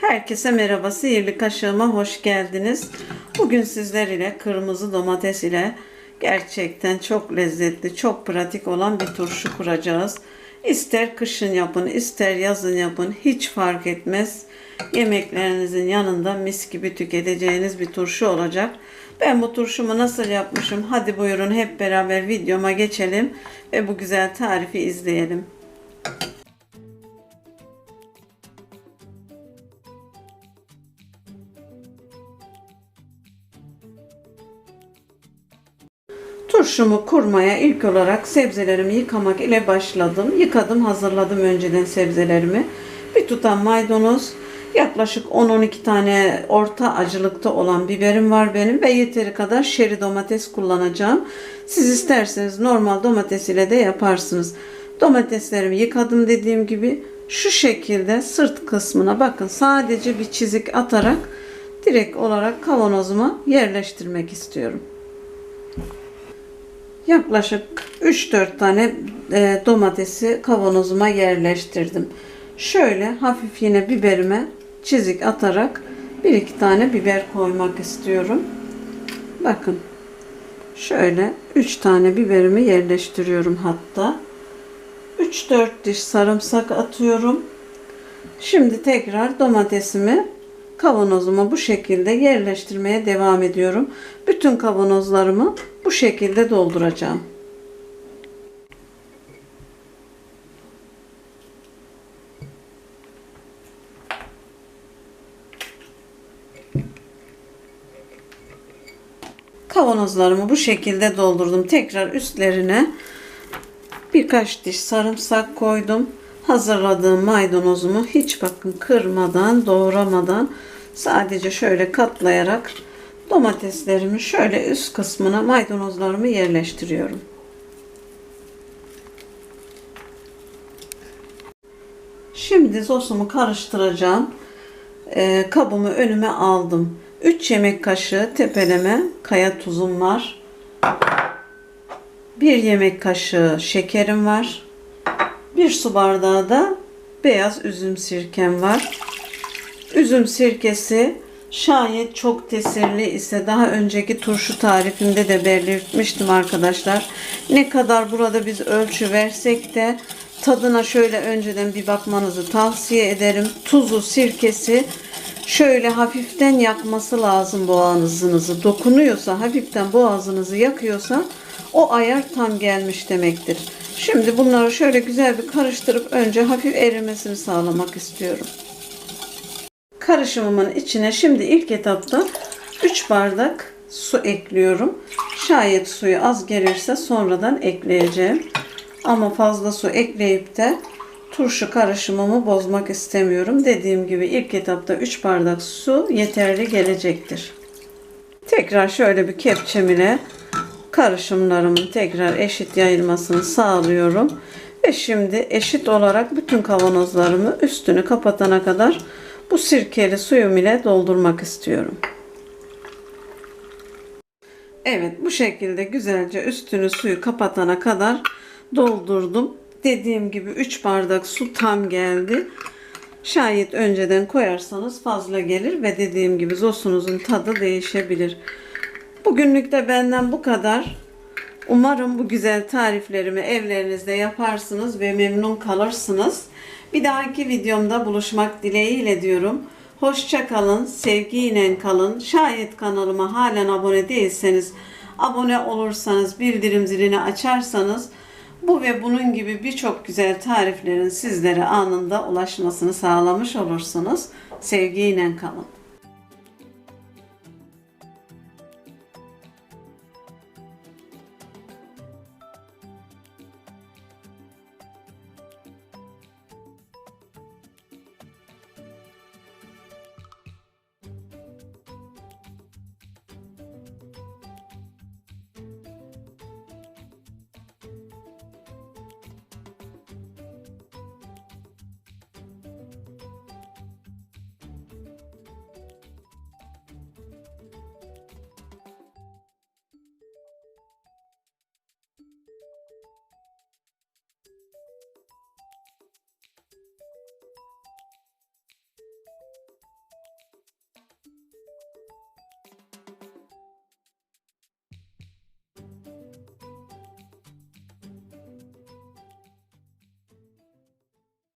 Herkese merhaba. Sihirli kaşığıma hoş geldiniz. Bugün sizler ile kırmızı domates ile gerçekten çok lezzetli, çok pratik olan bir turşu kuracağız. İster kışın yapın, ister yazın yapın, hiç fark etmez. Yemeklerinizin yanında mis gibi tüketeceğiniz bir turşu olacak. Ben bu turşumu nasıl yapmışım? Hadi buyurun hep beraber videoma geçelim ve bu güzel tarifi izleyelim. Turşumu kurmaya ilk olarak sebzelerimi yıkamak ile başladım. Yıkadım, hazırladım önceden sebzelerimi. Bir tutam maydanoz, yaklaşık 10-12 tane orta acılıkta olan biberim var benim ve yeteri kadar şeri domates kullanacağım. Siz isterseniz normal domates ile de yaparsınız. Domateslerimi yıkadım dediğim gibi şu şekilde sırt kısmına bakın sadece bir çizik atarak direkt olarak kavanozuma yerleştirmek istiyorum. Yaklaşık 3-4 tane e, domatesi kavanozuma yerleştirdim. Şöyle hafif yine biberime çizik atarak 1-2 tane biber koymak istiyorum. Bakın. Şöyle 3 tane biberimi yerleştiriyorum hatta. 3-4 diş sarımsak atıyorum. Şimdi tekrar domatesimi kavanozuma bu şekilde yerleştirmeye devam ediyorum. Bütün kavanozlarımı bu şekilde dolduracağım. Kavanozlarımı bu şekilde doldurdum. Tekrar üstlerine birkaç diş sarımsak koydum. Hazırladığım maydanozumu hiç bakın kırmadan, doğramadan sadece şöyle katlayarak domateslerimi şöyle üst kısmına maydanozlarımı yerleştiriyorum. Şimdi sosumu karıştıracağım. Ee, kabımı önüme aldım. 3 yemek kaşığı tepeleme kaya tuzum var. 1 yemek kaşığı şekerim var. 1 su bardağı da beyaz üzüm sirkem var. Üzüm sirkesi Şayet çok tesirli ise daha önceki turşu tarifimde de belirtmiştim arkadaşlar. Ne kadar burada biz ölçü versek de tadına şöyle önceden bir bakmanızı tavsiye ederim. Tuzu, sirkesi şöyle hafiften yakması lazım boğazınızı. Dokunuyorsa, hafiften boğazınızı yakıyorsa o ayar tam gelmiş demektir. Şimdi bunları şöyle güzel bir karıştırıp önce hafif erimesini sağlamak istiyorum. Karışımımın içine şimdi ilk etapta 3 bardak su ekliyorum. Şayet suyu az gelirse sonradan ekleyeceğim. Ama fazla su ekleyip de turşu karışımımı bozmak istemiyorum. Dediğim gibi ilk etapta 3 bardak su yeterli gelecektir. Tekrar şöyle bir kepçem ile karışımlarımın tekrar eşit yayılmasını sağlıyorum. Ve şimdi eşit olarak bütün kavanozlarımı üstünü kapatana kadar bu sirkeli suyum ile doldurmak istiyorum. Evet bu şekilde güzelce üstünü suyu kapatana kadar doldurdum. Dediğim gibi 3 bardak su tam geldi. Şayet önceden koyarsanız fazla gelir ve dediğim gibi zosunuzun tadı değişebilir. Bugünlük de benden bu kadar. Umarım bu güzel tariflerimi evlerinizde yaparsınız ve memnun kalırsınız. Bir dahaki videomda buluşmak dileğiyle diyorum. Hoşça kalın, sevgiyle kalın. Şayet kanalıma halen abone değilseniz, abone olursanız, bildirim zilini açarsanız bu ve bunun gibi birçok güzel tariflerin sizlere anında ulaşmasını sağlamış olursunuz. Sevgiyle kalın.